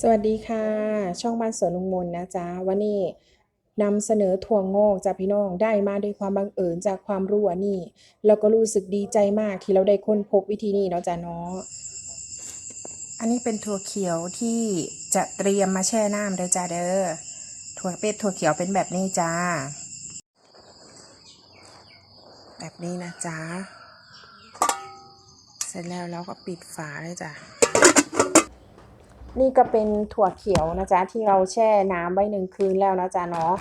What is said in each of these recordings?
สวัสดีค่ะ ช่องบ้านสวนลุงมนนะจ๊ะวันนี้นำเสนอถั่วงอกจากพี่น้องได้มาด้วยความบังเอิญจากความรู้อันนี้แล้วก็รู้สึกดีใจมากที่เราได้ค้นพบวิธีนี้เนาะจ๊ะเนาะอันนี้เป็นถั่วเขียวที่จะเตรียมมาแช่น้ำเด้อจ้าเด้อถั่วเป็ดถั่วเขียวเป็นแบบนี้จ้า แบบนี้นะจ๊ะเสร็จแล้วเราก็ปิดฝาเลยจ้ะ นี่ก็เป็นถั่วเขียวนะจ๊ะที่เราแช่น้ำไว้หนึ่งคืนแล้วนะจ๊ะเนาะ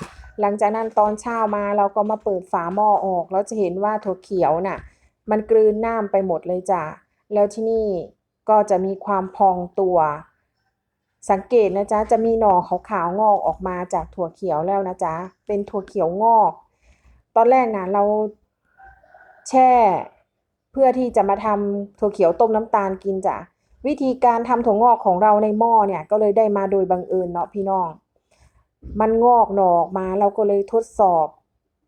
หลังจากนั้นตอนเช้ามาเราก็มาเปิดฝาหม้อออกเราจะเห็นว่าถั่วเขียวน่ะ มันกลืนน้ำไปหมดเลยจ้ะแล้วที่นี่ก็จะมีความพองตัว สังเกตนะจ๊ะจะมีหน่อขาวๆงอกออกมาจากถั่วเขียวแล้วนะจ๊ะเป็นถั่วเขียวงอก ตอนแรกนะเราแช่ เพื่อที่จะมาทำถั่วเขียวต้มน้ำตาลกินจ้ะ วิธีการทำถั่วงอกของเราในหม้อเนี่ยก็เลยได้มาโดยบังเอิญเนาะพี่น้อง มันงอกหนอออกมาเราก็เลยทดสอบ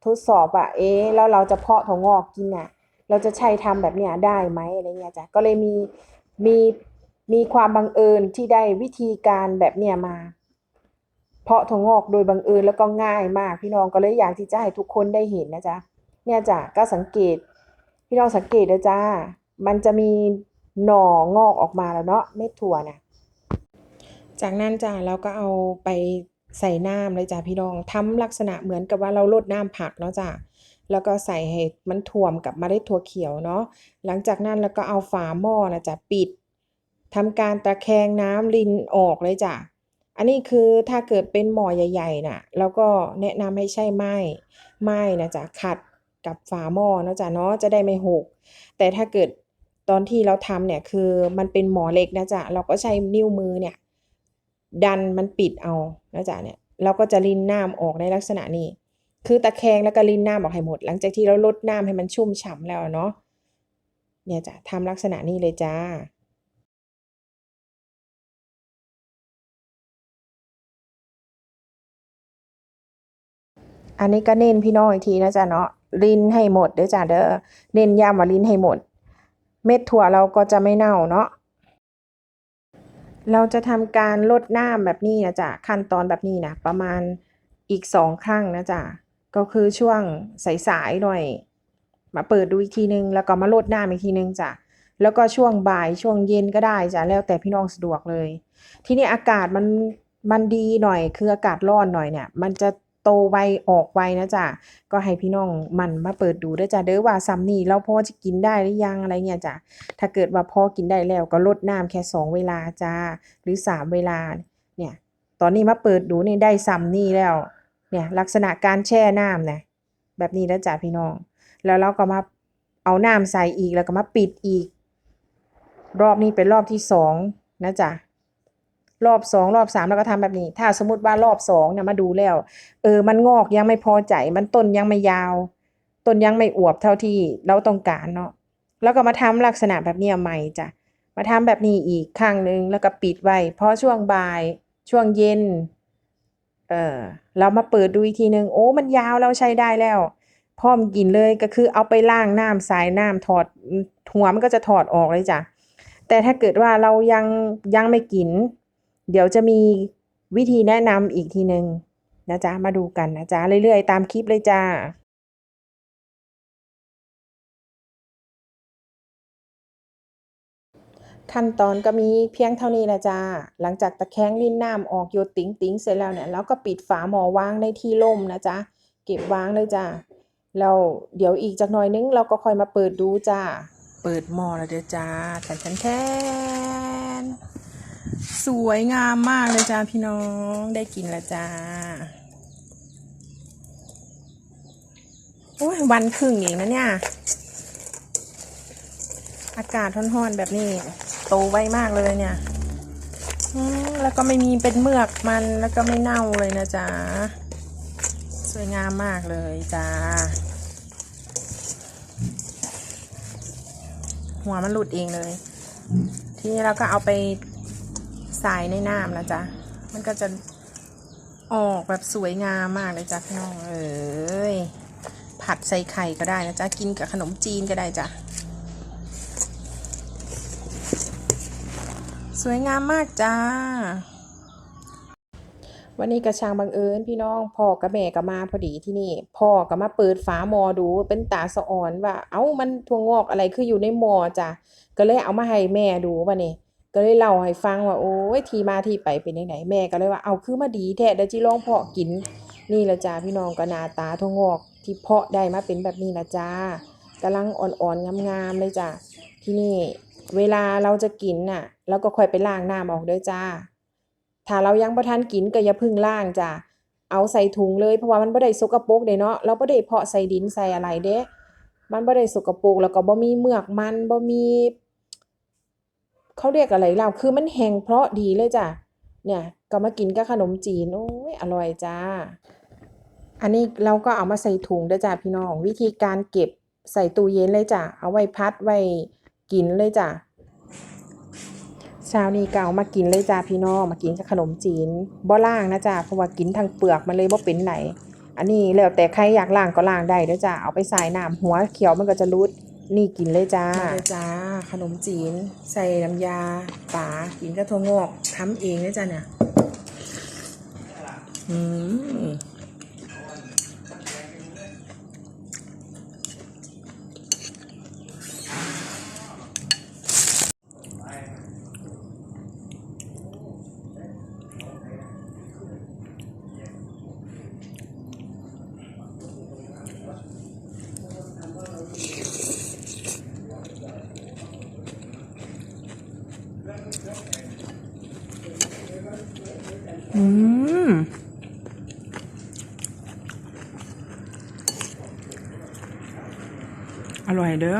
ทดสอบว่าเอ๊แล้วเราจะเพาะถั่วงอกกินน่ะเราจะใช้ทำแบบเนี้ยได้ไหมอะไรเงี้ยจ้ะก็เลยมีมีมีความบังเอิญที่ได้วิธีการแบบเนี้ยมา เพาะถั่วงอกโดยบังเอิญแล้วก็ง่ายมาก พี่น้องก็เลยอยากที่จะให้ทุกคนได้เห็นนะจ๊ะเนี่ยจ้ะก็สังเกต พี่น้องสังเกตนะจ้ามันจะมี หน่องอกออกมาแล้วเนาะเม็ดถั่วนะจากนั้นจ้ะเราก็เอาไปใส่น้ำเลยจ้ะพี่น้องทำลักษณะเหมือนกับว่าเราลดน้ำผักเนาะจ้ะแล้วก็ใส่ให้มันท่วมกับเมล็ดถั่วเขียวเนาะหลังจากนั้นแล้วก็เอาฝาหม้อนะจ้ะปิดทำการตะแคงน้ำรินออกเลยจ้ะอันนี้คือถ้าเกิดเป็นหม้อใหญ่ๆน่ะเราก็แนะนำให้ใช้ไม้ไม้นะจ๊ะขัดกับฝาหม้อนะจ๊ะเนาะจะได้ไม่หก แต่ถ้าเกิด ตอนที่เราทำเนี่ยคือมันเป็นหมอเล็กนะจ๊ะเราก็ใช้นิ้วมือเนี่ยดันมันปิดเอานะจ๊ะเนี่ยเราก็จะรินน้ำออกในลักษณะนี้ คือตะแคงแล้วก็รินน้ำออกให้หมด หลังจากที่เราลดน้ำให้มันชุ่มฉ่ำแล้วเนาะเนี่ยจ้ะทำลักษณะนี้เลยจ้าอันนี้ก็เน้นพี่น้องอีกทีนะจ๊ะเนาะรินให้หมดเด้อจ้ะเด้อเน้นย้ำว่ารินให้หมด เม็ดถั่วเราก็จะไม่เน่าเนาะเราจะทำการลดน้ำแบบนี้นะจ๊ะขั้นตอนแบบนี้นะประมาณอีกสองครั้งนะจ๊ะก็คือช่วงสายๆหน่อย มาเปิดดูอีกทีนึง แล้วก็มาลดน้ำอีกทีนึงจ้ะแล้วก็ช่วงบ่ายช่วงเย็นก็ได้จ้ะแล้วแต่พี่น้องสะดวกเลย ทีนี้อากาศมันมันดีหน่อย คืออากาศร้อนหน่อยเนี่ย มันจะ โตไวออกไวนะจ๊ะก็ให้พี่น้องมันมาเปิดดูด้วยจ้ะเด้อว่าซ้ำนี่เราพอจะกินได้หรือยังอะไรเงี้ยจ้ะถ้าเกิดว่าพอกินได้แล้วก็ลดน้ำแค่สองเวลาจ้าหรือสามเวลาเนี่ยตอนนี้มาเปิดดูนี่ได้ซ้ำนี่แล้วเนี่ยลักษณะการแช่น้ำนี่ยแบบนี้นะจ๊ะพี่น้อง แล้วเราก็มาเอาน้ำใส่อีกแล้วก็มาปิดอีก รอบนี้เป็นรอบที่สองนะจ๊ะ รอบสองรอบสามเราก็ทำแบบนี้ ถ้าสมมติว่ารอบสองเนี่ยมาดูแล้ว เออ มันงอกยังไม่พอใจ มันต้นยังไม่ยาว ต้นยังไม่อวบเท่าที่เราต้องการเนาะ แล้วก็มาทำลักษณะแบบนี้ใหม่จ้ะ มาทำแบบนี้อีกครั้งหนึ่งแล้วก็ปิดไว้พอช่วงบ่ายช่วงเย็น เออเรามาเปิดดูอีกทีหนึ่งโอ้ มันยาวเราใช้ได้แล้วพร้อมกินเลยก็คือเอาไปล้างน้ำสายน้ำถอดหัวมันก็จะถอดออกเลยจ้ะแต่ถ้าเกิดว่าเรายังยังไม่กิน เดี๋ยวจะมีวิธีแนะนำอีกทีหนึ่งนะจ๊ะ มาดูกันนะจ๊ะ เรื่อยๆ ตามคลิปเลยจ้าขั้นตอนก็มีเพียงเท่านี้แหละจ้า หลังจากตะแคงลิ้นน้ำออกโยติงติ๋งเสร็จแล้วเนี่ยเราก็ปิดฝาหม้อวางในที่ร่มนะจ๊ะเก็บวางเลยจ้าแล้วเดี๋ยวอีกจักหน่อยนึงเราก็ค่อยมาเปิดดูจ้า เปิดหม้อแล้วเด้อจ้าแทนแทนแทน สวยงามมากเลยจ้าพี่น้องได้กินล้วจ้าโอ้ยวันครึ่งเองนะเนี่ย อากาศร้อนๆแบบนี้ โตไวมากเลยเนี่ยแล้วก็ไม่มีเป็นเมือกมันแล้วก็ไม่เน่าเลยนะจ๊ะสวยงามมากเลยจ้าหัวมันหลุดเองเลย ทีนี้เราก็เอาไป ใส่ในน้ำนะจ๊ะ มันก็จะออกแบบสวยงามมากเลยจ้ะพี่น้องเอ้ยผัดใส่ไข่ก็ได้นะจ๊ะ กินกับขนมจีนก็ได้จ้ะ สวยงามมากจ้า วันนี้กระชางบังเอิญพี่น้องพ่อกับแม่ก็มาพอดีที่นี่ พ่อก็มาเปิดฝาหมอดูเป็นตาสะอ่อนว่า เอ้ามันถั่วงอกอะไรคืออยู่ในหมอจ้ะ ก็เลยเอามาให้แม่ดูว่านี่ ก็เลยเล่าให้ฟังว่าโอ้ยที่มาที่ไปเป็นยังไงแม่ก็เลยว่าเอาคือมาดีแท้เดี๋ยวจิลองเพาะกิน นี่ละจ้าพี่น้องก็นาตาถั่วงอก ที่เพาะได้มาเป็นแบบนี้ละจ้ากำลังอ่อนๆงามๆเลยจ้ะที่นี่เวลาเราจะกินน่ะเราก็ค่อยไปล้างน้ำออกเด้อจ้า ถ้าเรายังบ่ทันกินก็อย่าพึ่งล้างจ้ะเอาใส่ถุงเลยเพราะว่ามันบ่ได้สกปรกเด้เนาะเราบ่ได้เพาะใส่ดินใส่อะไรเด้ มันบ่ได้สกปรกแล้วก็บ่มีเมือกมันบ่มี เขาเรียกอะไรล่ะคือมันแห้งเพราะดีเลยจ้ะเนี่ยก็มากินกับขนมจีนโอ้ยอร่อยจ้า อันนี้เราก็เอามาใส่ถุงเด้อจ้ะพี่น้อง วิธีการเก็บใส่ตู้เย็นเลยจ้ะเอาไว้พัดไว้กินเลยจ้ะเช้านี้ก็เอามากินเลยจ้าพี่น้องมากินกับขนมจีนบ่ล่างนะจ้าเพราะว่ากินทั้งเปลือกมันเลยบ่เป็นไหน อันนี้แล้วแต่ใครอยากล่างก็ล่างได้เด้อจ้าเอาไปใส่น้ำหัวเขียวมันก็จะรุด นี่กินเลยจ้าเลยจ้า ขนมจีน ใส่น้ำยาป่ากินกระทงงอกทำเองเลยจ้าเนี่ย อืมอื มอร่อยเด้อ